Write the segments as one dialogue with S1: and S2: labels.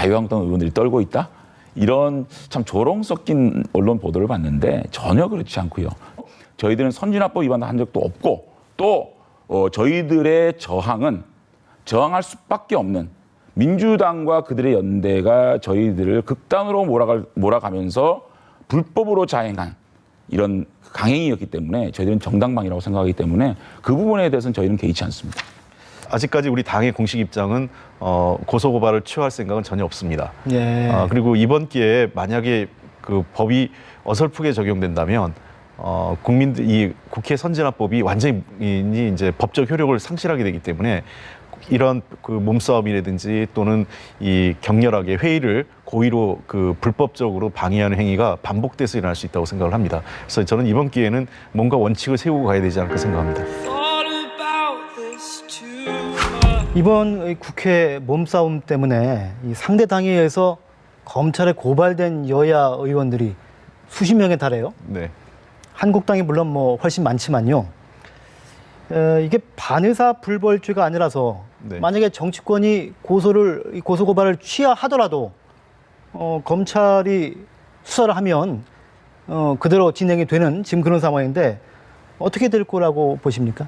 S1: 자유한국당 의원들이 떨고 있다. 이런 참 조롱 섞인 언론 보도를 봤는데 전혀 그렇지 않고요. 저희들은 선진화법 위반한 적도 없고 또 어, 저희들의 저항은 저항할 수밖에 없는 민주당과 그들의 연대가 저희들을 극단으로 몰아갈, 몰아가면서 불법으로 자행한 이런 강행이었기 때문에 저희들은 정당방위라고 생각하기 때문에 그 부분에 대해서는 저희는 개의치 않습니다.
S2: 아직까지 우리 당의 공식 입장은 어, 고소 고발을 취하할 생각은 전혀 없습니다.
S3: 예.
S2: 아, 그리고 이번 기회에 만약에 그 법이 어설프게 적용된다면 어, 국민들 이 국회 선진화법이 완전히 이제 법적 효력을 상실하게 되기 때문에 이런 그 몸싸움이라든지 또는 이 격렬하게 회의를 고의로 그 불법적으로 방해하는 행위가 반복돼서 일어날 수 있다고 생각을 합니다. 그래서 저는 이번 기회는 뭔가 원칙을 세우고 가야 되지 않을까 생각합니다.
S3: 이번 이 국회 몸싸움 때문에 이 상대 당에 의해서 검찰에 고발된 여야 의원들이 수십 명에 달해요.
S2: 네.
S3: 한국당이 물론 뭐 훨씬 많지만요. 에, 이게 반의사 불벌죄가 아니라서
S2: 네.
S3: 만약에 정치권이 고소를 이 고소 고발을 취하하더라도 어, 검찰이 수사를 하면 어, 그대로 진행이 되는 지금 그런 상황인데 어떻게 될 거라고 보십니까?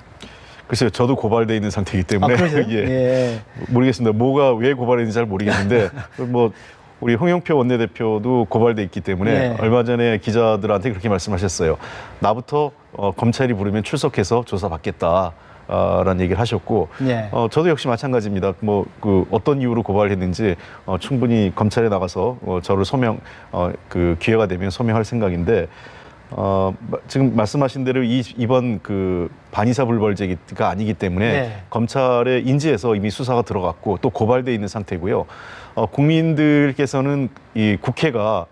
S2: 글쎄요, 저도 고발돼 있는 상태이기
S3: 아,
S2: 때문에
S3: 그러세요?
S2: 예.
S3: 예.
S2: 모르겠습니다. 뭐가 왜 고발했는지 잘 모르겠는데 뭐 우리 홍영표 원내대표도 고발돼 있기 때문에
S3: 네.
S2: 얼마 전에 기자들한테 그렇게 말씀하셨어요. 나부터 어, 검찰이 부르면 출석해서 조사받겠다. 아, 라는 얘기를 하셨고
S3: 네.
S2: 어, 저도 역시 마찬가지입니다. 뭐 그 어떤 이유로 고발했는지 어, 충분히 검찰에 나가서 어, 저를 소명 어, 그 기회가 되면 소명할 생각인데 어, 마- 지금 말씀하신 대로 이, 이번 그 반의사 불벌죄가 아니기 때문에
S3: 네.
S2: 검찰의 인지에서 이미 수사가 들어갔고 또 고발돼 있는 상태고요. 어, 국민들께서는 이 국회가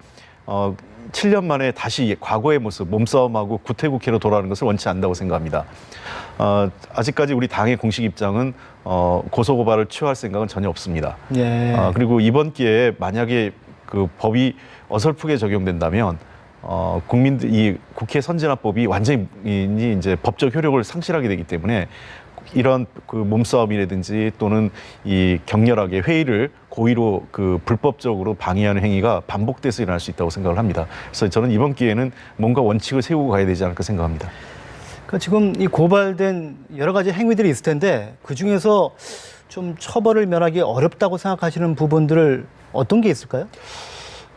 S2: 어, 7년 만에 다시 과거의 모습, 몸싸움하고 구태국회로 돌아가는 것을 원치 않는다고 생각합니다. 어, 아직까지 우리 당의 공식 입장은 어, 고소고발을 취하할 생각은 전혀 없습니다.
S3: 예.
S2: 아, 그리고 이번 기회에 만약에 그 법이 어설프게 적용된다면 어, 국민들 이 국회 선진화법이 완전히 이- 이제 법적 효력을 상실하게 되기 때문에 이런 그 몸싸움이라든지 또는 이 격렬하게 회의를 고의로 그 불법적으로 방해하는 행위가 반복돼서 일어날 수 있다고 생각을 합니다. 그래서 저는 이번 기회는 뭔가 원칙을 세우고 가야 되지 않을까 생각합니다.
S3: 그 지금 이 고발된 여러 가지 행위들이 있을 텐데 그 중에서 좀 처벌을 면하기 어렵다고 생각하시는 부분들을 어떤 게 있을까요?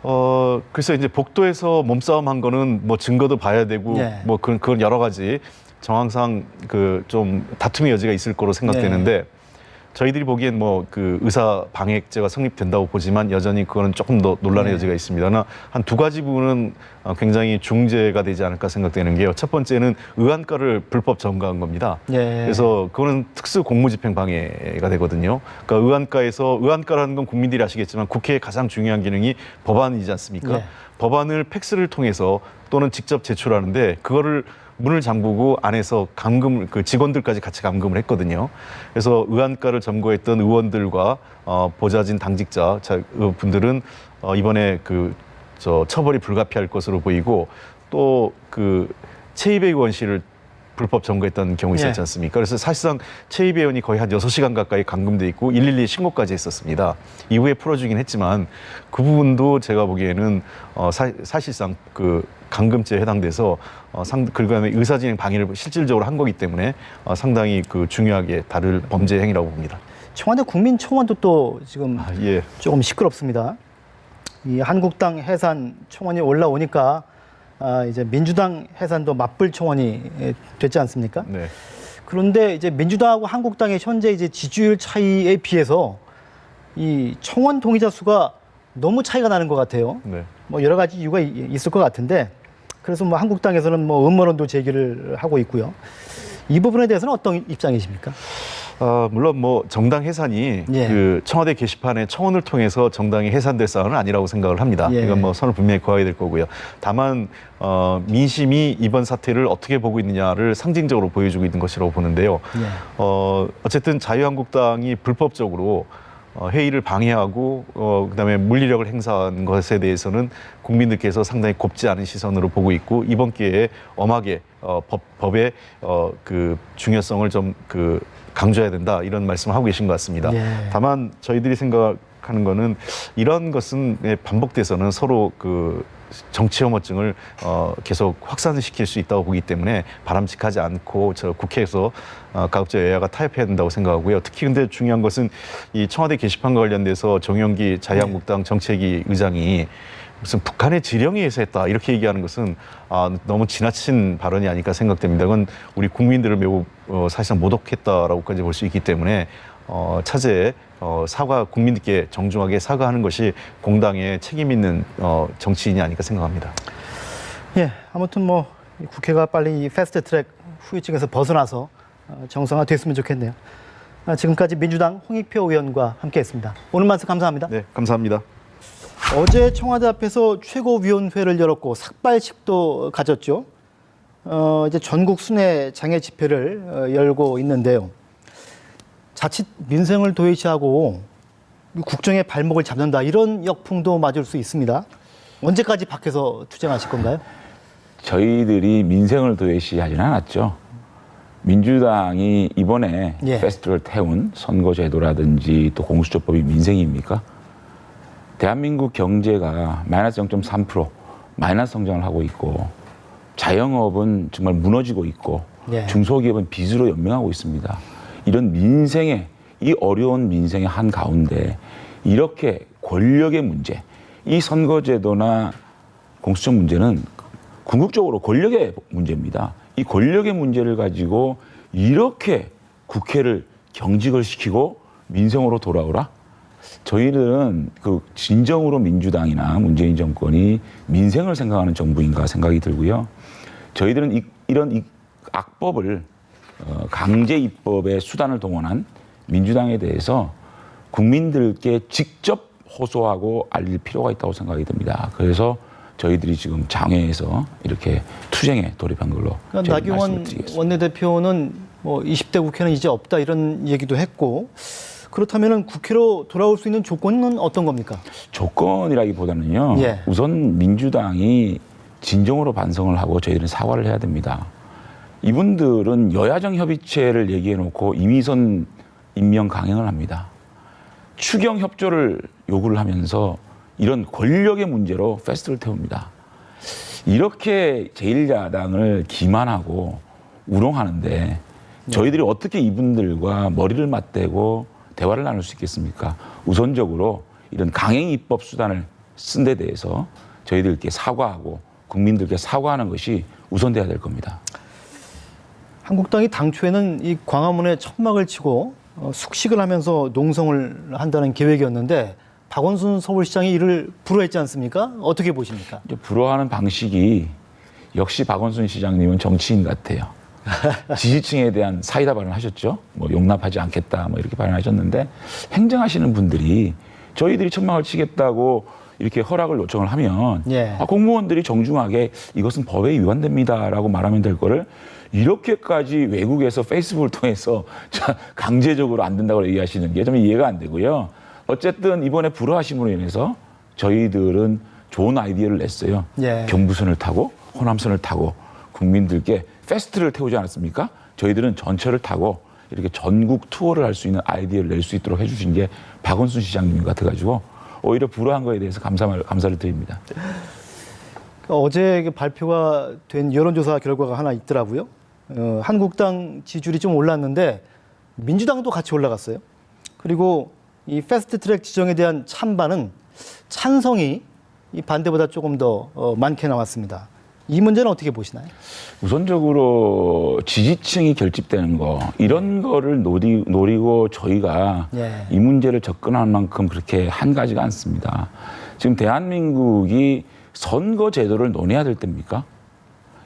S2: 어, 글쎄 이제 복도에서 몸싸움 한 거는 뭐 증거도 봐야 되고
S3: 네.
S2: 뭐 그런 그런 여러 가지 정황상 그 좀 다툼의 여지가 있을 거로 생각되는데 저희들이 보기엔 뭐 그 의사 방해죄가 성립된다고 보지만 여전히 그거는 조금 더 논란의
S3: 네.
S2: 여지가 있습니다. 하나 한 두 가지 부분은 어, 굉장히 중재가 되지 않을까 생각되는 게요. 첫 번째는 의안가를 불법 점거한 겁니다.
S3: 예.
S2: 그래서 그거는 특수 공무집행 방해가 되거든요. 그러니까 의안가에서 의안가라는 건 국민들이 아시겠지만 국회의 가장 중요한 기능이 법안이지 않습니까?
S3: 네.
S2: 법안을 팩스를 통해서 또는 직접 제출하는데 그거를 문을 잠그고 안에서 감금 그 직원들까지 같이 감금을 했거든요. 그래서 의안가를 점거했던 의원들과 어, 보좌진 당직자 자, 어, 분들은 어, 이번에 그 저 처벌이 불가피할 것으로 보이고 또그 최이배 의원 씨를 불법 점거했던 경우 있었지
S3: 예.
S2: 않습니까? 그래서 사실상 최이배 의원이 거의 한 여섯 시간 가까이 감금돼 있고 112 신고까지 했었습니다. 이후에 풀어주긴 했지만 그 부분도 제가 보기에는 어, 사, 사실상 그 감금죄에 해당돼서 어, 상, 그다음에 의사진행 방해를 실질적으로 한 거기 때문에 어, 상당히 그 중요하게 다룰 범죄 행위라고 봅니다.
S3: 청와대 국민청원도 또 지금
S2: 아, 예.
S3: 조금 시끄럽습니다. 이 한국당 해산 청원이 올라오니까 아, 이제 민주당 해산도 맞불 청원이 예, 됐지 않습니까?
S2: 네.
S3: 그런데 이제 민주당하고 한국당의 현재 이제 지지율 차이에 비해서 이 청원 동의자 수가 너무 차이가 나는 것 같아요.
S2: 네.
S3: 뭐 여러 가지 이유가 이- 있을 것 같은데 그래서 뭐 한국당에서는 뭐 음모론도 제기를 하고 있고요. 이 부분에 대해서는 어떤 입장이십니까?
S2: 아, 물론 뭐 정당 해산이
S3: 예.
S2: 그 청와대 게시판에 청원을 통해서 정당이 해산될 사안은 아니라고 생각을 합니다.
S3: 예.
S2: 이건 뭐 선을 분명히 그어야 될 거고요. 다만 어, 민심이 이번 사태를 어떻게 보고 있느냐를 상징적으로 보여주고 있는 것이라고 보는데요.
S3: 예.
S2: 어, 어쨌든 자유한국당이 불법적으로 어, 회의를 방해하고 어, 그다음에 물리력을 행사한 것에 대해서는 국민들께서 상당히 곱지 않은 시선으로 보고 있고 이번 기회에 엄하게 어, 법, 법의 어, 그 중요성을 좀그 강조해야 된다 이런 말씀을 하고 계신 것 같습니다.
S3: 예.
S2: 다만 저희들이 생각 생각하는 거는 이런 것은 예, 반복돼서는 서로 그 정치 혐오증을 어, 계속 확산시킬 수 있다고 보기 때문에 바람직하지 않고 저 국회에서 어, 가급적 여야가 타협해야 된다고 생각하고요. 특히 근데 중요한 것은 이 청와대 게시판과 관련돼서 정영기 자유한국당 정책위 의장이 무슨 북한의 지령에 의해서 했다 이렇게 얘기하는 것은 아, 너무 지나친 발언이 아닐까 생각됩니다. 그건 우리 국민들을 매우 어, 사실상 모독했다라고까지 볼 수 있기 때문에 어, 차제에 어, 사과 국민들께 정중하게 사과하는 것이 공당의 책임 있는 어, 정치인이 아닐까 생각합니다.
S3: 예, 아무튼 뭐이 국회가 빨리 이 패스트 트랙 후유증에서 벗어나서 어, 정상화됐으면 좋겠네요. 아, 지금까지 민주당 홍익표 의원과 함께했습니다. 오늘 말씀 감사합니다.
S2: 네, 감사합니다.
S3: 어제 청와대 앞에서 최고위원회를 열었고 삭발식도 가졌죠. 어, 이제 전국 순회 장애 집회를 어, 열고 있는데요. 자칫 민생을 도외시하고 국정의 발목을 잡는다 이런 역풍도 맞을 수 있습니다. 언제까지 밖에서 투쟁하실 건가요?
S1: 저희들이 민생을 도외시하지는 않았죠. 민주당이 이번에
S3: 예.
S1: 페스트를 태운 선거제도라든지 또 공수처법이 민생입니까? 대한민국 경제가 마이너스 0.3% 마이너스 성장을 하고 있고 자영업은 정말 무너지고 있고
S3: 예.
S1: 중소기업은 빚으로 연명하고 있습니다. 이런 민생의 이 어려운 민생의 한 가운데 이렇게 권력의 문제, 이 선거제도나 공수처 문제는 궁극적으로 권력의 문제입니다. 이 권력의 문제를 가지고 이렇게 국회를 경직을 시키고 민생으로 돌아오라? 저희들은 그 진정으로 민주당이나 문재인 정권이 민생을 생각하는 정부인가 생각이 들고요. 저희들은 이, 이런 이 악법을 어, 강제 입법의 수단을 동원한 민주당에 대해서 국민들께 직접 호소하고 알릴 필요가 있다고 생각이 듭니다. 그래서 저희들이 지금 장외에서 이렇게 투쟁에 돌입한 걸로
S3: 그러니까
S1: 저희는
S3: 나경원
S1: 드리겠습니다.
S3: 원내대표는 뭐 20대 국회는 이제 없다 이런 얘기도 했고 그렇다면 국회로 돌아올 수 있는 조건은 어떤 겁니까?
S1: 조건이라기보다는요.
S3: 예.
S1: 우선 민주당이 진정으로 반성을 하고 저희들은 사과를 해야 됩니다. 이분들은 여야정 협의체를 얘기해 놓고 이미선 임명 강행을 합니다. 추경 협조를 요구를 하면서 이런 권력의 문제로 페스트를 태웁니다. 이렇게 제1야당을 기만하고 우롱하는데 저희들이 어떻게 이분들과 머리를 맞대고 대화를 나눌 수 있겠습니까? 우선적으로 이런 강행 입법 수단을 쓴 데 대해서 저희들께 사과하고 국민들께 사과하는 것이 우선돼야 될 겁니다.
S3: 한국당이 당초에는 이 광화문에 천막을 치고 어, 숙식을 하면서 농성을 한다는 계획이었는데 박원순 서울시장이 이를 불허했지 않습니까? 어떻게 보십니까?
S1: 불허하는 방식이 역시 박원순 시장님은 정치인 같아요. 지지층에 대한 사이다 발언하셨죠. 뭐 용납하지 않겠다 뭐 이렇게 발언하셨는데 행정하시는 분들이 저희들이 천막을 치겠다고 이렇게 허락을 요청을 하면
S3: 예.
S1: 아, 공무원들이 정중하게 이것은 법에 위반됩니다라고 말하면 될 거를 이렇게까지 외국에서 페이스북을 통해서 자, 강제적으로 안 된다고 얘기하시는 게 좀 이해가 안 되고요. 어쨌든 이번에 불허하심으로 인해서 저희들은 좋은 아이디어를 냈어요.
S3: 예.
S1: 경부선을 타고 호남선을 타고 국민들께 페스트를 태우지 않았습니까? 저희들은 전철을 타고 이렇게 전국 투어를 할 수 있는 아이디어를 낼 수 있도록 해주신 게 박원순 시장님 같아가지고 오히려 불허한 거에 대해서 감사를, 감사를 드립니다.
S3: 어제 그 발표가 된 여론조사 결과가 하나 있더라고요. 어, 한국당 지지율이 좀 올랐는데 민주당도 같이 올라갔어요. 그리고 이 패스트 트랙 지정에 대한 찬반은 찬성이 이 반대보다 조금 더 어, 많게 나왔습니다. 이 문제는 어떻게 보시나요?
S1: 우선적으로 지지층이 결집되는 거 이런 거를 노리, 노리고 저희가
S3: 예.
S1: 이 문제를 접근할 만큼 그렇게 한 가지가 않습니다. 지금 대한민국이 선거 제도를 논해야 될 때입니까?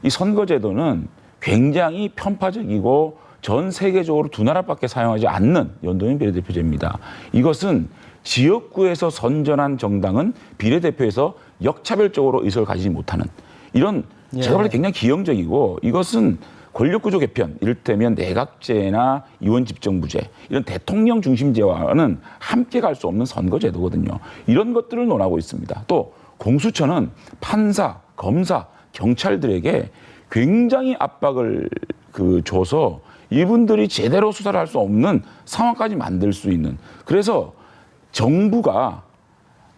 S1: 이 선거 제도는 굉장히 편파적이고 전 세계적으로 두 나라밖에 사용하지 않는 연동형 비례대표제입니다. 이것은 지역구에서 선전한 정당은 비례대표에서 역차별적으로 의석을 가지지 못하는 이런
S3: 예.
S1: 제가 볼 때 굉장히 기형적이고 이것은 권력구조 개편, 이를테면 내각제나 의원집정부제 이런 대통령 중심제와는 함께 갈 수 없는 선거제도거든요. 이런 것들을 논하고 있습니다. 또 공수처는 판사, 검사, 경찰들에게 굉장히 압박을 그 줘서 이분들이 제대로 수사를 할 수 없는 상황까지 만들 수 있는 그래서 정부가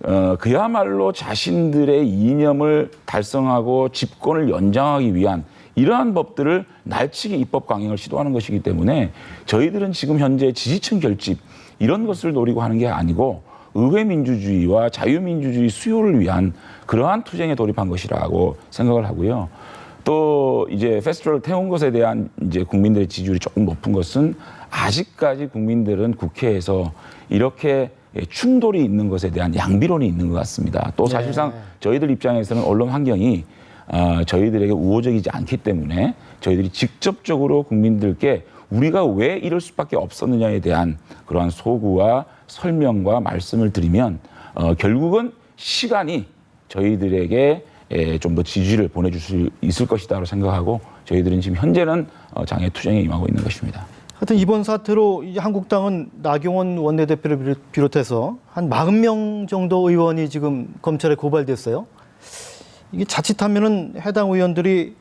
S1: 어, 그야말로 자신들의 이념을 달성하고 집권을 연장하기 위한 이러한 법들을 날치기 입법 강행을 시도하는 것이기 때문에 저희들은 지금 현재 지지층 결집 이런 것을 노리고 하는 게 아니고 의회 민주주의와 자유민주주의 수요를 위한 그러한 투쟁에 돌입한 것이라고 생각을 하고요. 또 이제 페스티벌을 태운 것에 대한 이제 국민들의 지지율이 조금 높은 것은 아직까지 국민들은 국회에서 이렇게 예, 충돌이 있는 것에 대한 양비론이 있는 것 같습니다. 또 사실상 저희들 입장에서는 언론 환경이 아, 저희들에게 우호적이지 않기 때문에 저희들이 직접적으로 국민들께 우리가 왜 이럴 수밖에 없었느냐에 대한 그러한 소구와 설명과 말씀을 드리면 어, 결국은 시간이 저희들에게 좀 더 지지를 보내줄 수 있을 것이다라고 생각하고 저희들은 지금 현재는 어, 장애 투쟁에 임하고 있는 것입니다.
S3: 하여튼 이번 사태로 한국당은 나경원 원내대표를 비롯- 비롯해서 한 40명 정도 의원이 지금 검찰에 고발됐어요. 이게 자칫하면은 해당 의원들이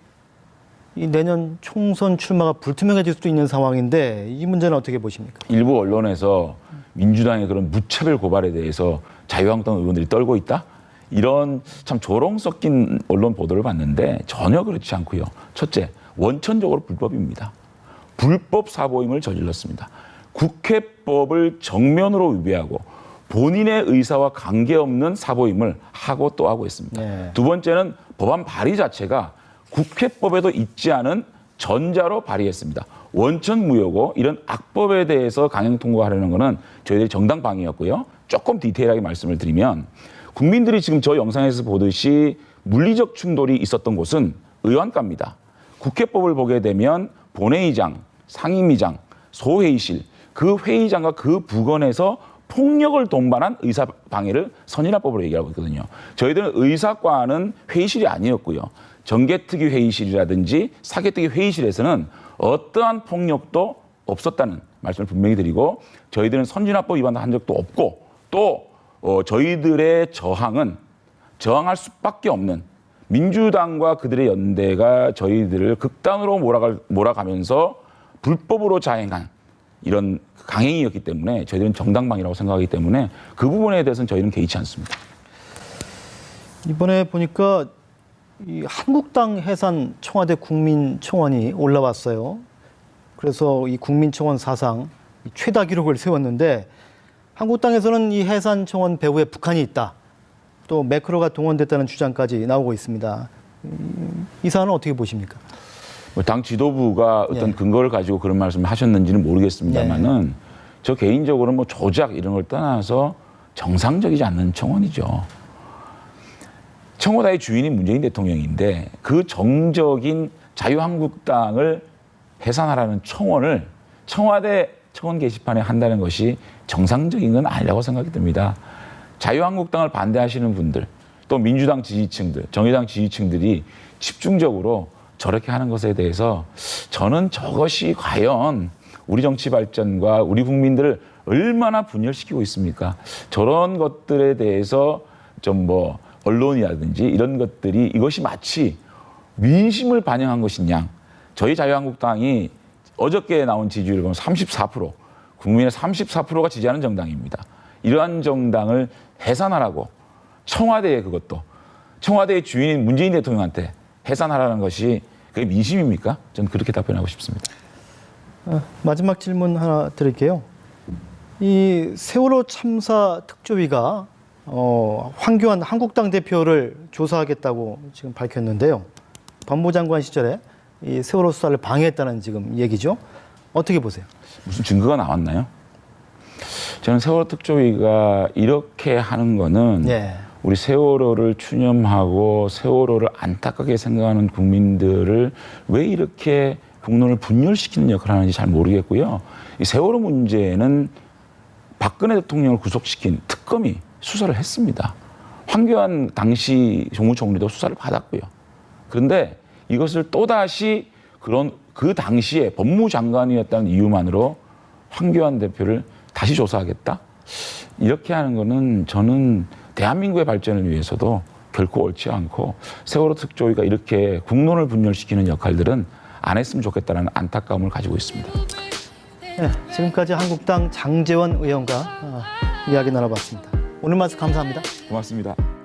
S3: 이 내년 총선 출마가 불투명해질 수도 있는 상황인데 이 문제는 어떻게 보십니까?
S1: 일부 언론에서 민주당의 그런 무차별 고발에 대해서 자유한국당 의원들이 떨고 있다? 이런 참 조롱 섞인 언론 보도를 봤는데 전혀 그렇지 않고요. 첫째, 원천적으로 불법입니다. 불법 사보임을 저질렀습니다. 국회법을 정면으로 위배하고 본인의 의사와 관계없는 사보임을 하고 또 하고 있습니다.
S3: 네.
S1: 두 번째는 법안 발의 자체가 국회법에도 있지 않은 전자로 발의했습니다. 원천 무효고 이런 악법에 대해서 강행 통과하려는 것은 저희들이 정당 방위였고요. 조금 디테일하게 말씀을 드리면 국민들이 지금 저 영상에서 보듯이 물리적 충돌이 있었던 곳은 의원가입니다. 국회법을 보게 되면 본회의장, 상임위장, 소회의실 그 회의장과 그 부건에서 폭력을 동반한 의사 방해를 선진화법으로 얘기하고 있거든요. 저희들은 의사과는 회의실이 아니었고요. 정개특위 회의실이라든지 사개특위 회의실에서는 어떠한 폭력도 없었다는 말씀을 분명히 드리고 저희들은 선진화법 위반도 한 적도 없고 또 어, 저희들의 저항은 저항할 수밖에 없는 민주당과 그들의 연대가 저희들을 극단으로 몰아갈, 몰아가면서 불법으로 자행한 이런 강행이었기 때문에 저희들은 정당방위라고 생각하기 때문에 그 부분에 대해서는 저희는 개의치 않습니다.
S3: 이번에 보니까 이 한국당 해산 청와대 국민청원이 올라왔어요. 그래서 이 국민청원 사상 이 최다 기록을 세웠는데 한국당에서는 이 해산 청원 배후에 북한이 있다. 또 매크로가 동원됐다는 주장까지 나오고 있습니다. 음, 이 사안은 어떻게 보십니까?
S1: 뭐당 지도부가 어떤
S3: 예.
S1: 근거를 가지고 그런 말씀을 하셨는지는 모르겠습니다만은 저 개인적으로는 뭐 조작 이런 걸 떠나서 정상적이지 않는 청원이죠. 청와대의 주인이 문재인 대통령인데 그 정적인 자유한국당을 해산하라는 청원을 청와대 청원 게시판에 한다는 것이 정상적인 건 아니라고 생각이 듭니다. 자유한국당을 반대하시는 분들, 또 민주당 지지층들, 정의당 지지층들이 집중적으로 저렇게 하는 것에 대해서 저는 저것이 과연 우리 정치 발전과 우리 국민들을 얼마나 분열시키고 있습니까? 저런 것들에 대해서 좀 뭐 언론이라든지 이런 것들이 이것이 마치 민심을 반영한 것이냐. 저희 자유한국당이 어저께 나온 지지율을 보면 34% 국민의 34%가 지지하는 정당입니다. 이러한 정당을 해산하라고 청와대에 그것도 청와대의 주인인 문재인 대통령한테 해산하라는 것이 그게 민심입니까? 저는 그렇게 답변하고 싶습니다.
S3: 어, 마지막 질문 하나 드릴게요. 이 세월호 참사 특조위가 어, 황교안 한국당 대표를 조사하겠다고 지금 밝혔는데요. 법무 장관 시절에 이 세월호 수사를 방해했다는 지금 얘기죠. 어떻게 보세요?
S1: 무슨 증거가 나왔나요? 저는 세월호 특조위가 이렇게 하는 거는
S3: 예.
S1: 우리 세월호를 추념하고 세월호를 안타깝게 생각하는 국민들을 왜 이렇게 국론을 분열시키는 역할을 하는지 잘 모르겠고요. 이 세월호 문제는 박근혜 대통령을 구속시킨 특검이 수사를 했습니다. 황교안 당시 정무총리도 수사를 받았고요. 그런데 이것을 또다시 그런 그 당시에 법무장관이었다는 이유만으로 황교안 대표를 다시 조사하겠다? 이렇게 하는 거는 저는 대한민국의 발전을 위해서도 결코 옳지 않고 세월호 특조위가 이렇게 국론을 분열시키는 역할들은 안 했으면 좋겠다는 안타까움을 가지고 있습니다.
S3: 네, 지금까지 한국당 장재원 의원과 어, 이야기 나눠봤습니다. 오늘 말씀 감사합니다.
S1: 고맙습니다.